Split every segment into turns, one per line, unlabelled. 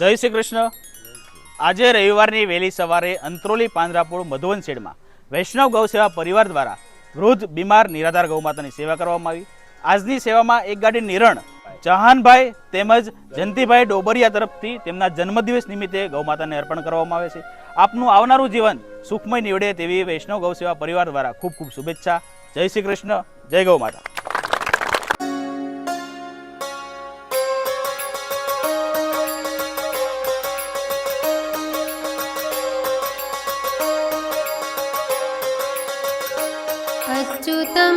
જય શ્રી કૃષ્ણ. આજે રવિવારની વહેલી સવારે અંત્રોલી પાંજરાપુર મધુવન શેડમાં વૈષ્ણવ ગૌ સેવા પરિવાર દ્વારા વૃદ્ધ, બીમાર, નિરાધાર ગૌમાતાની સેવા કરવામાં આવી. આજની સેવામાં એક ગાડી નિરણ ચહાનભાઈ તેમજ જયંતિભાઈ ડોબરિયા તરફથી તેમના જન્મદિવસ નિમિત્તે ગૌમાતાને અર્પણ કરવામાં આવે છે. આપનું આવનારું જીવન સુખમય નીવડે તેવી વૈષ્ણવ ગૌ સેવા પરિવાર દ્વારા ખૂબ ખૂબ શુભેચ્છા. જય શ્રી કૃષ્ણ. જય ગૌ માતા.
अच्युतं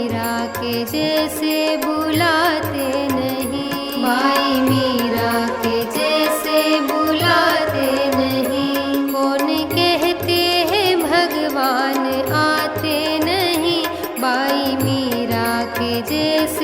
के जैसे बुलाते नहीं। भाई मीरा के जैसे बुलाते नहीं। कौन कहते हैं भगवान आते नहीं? भाई मीरा के जैसे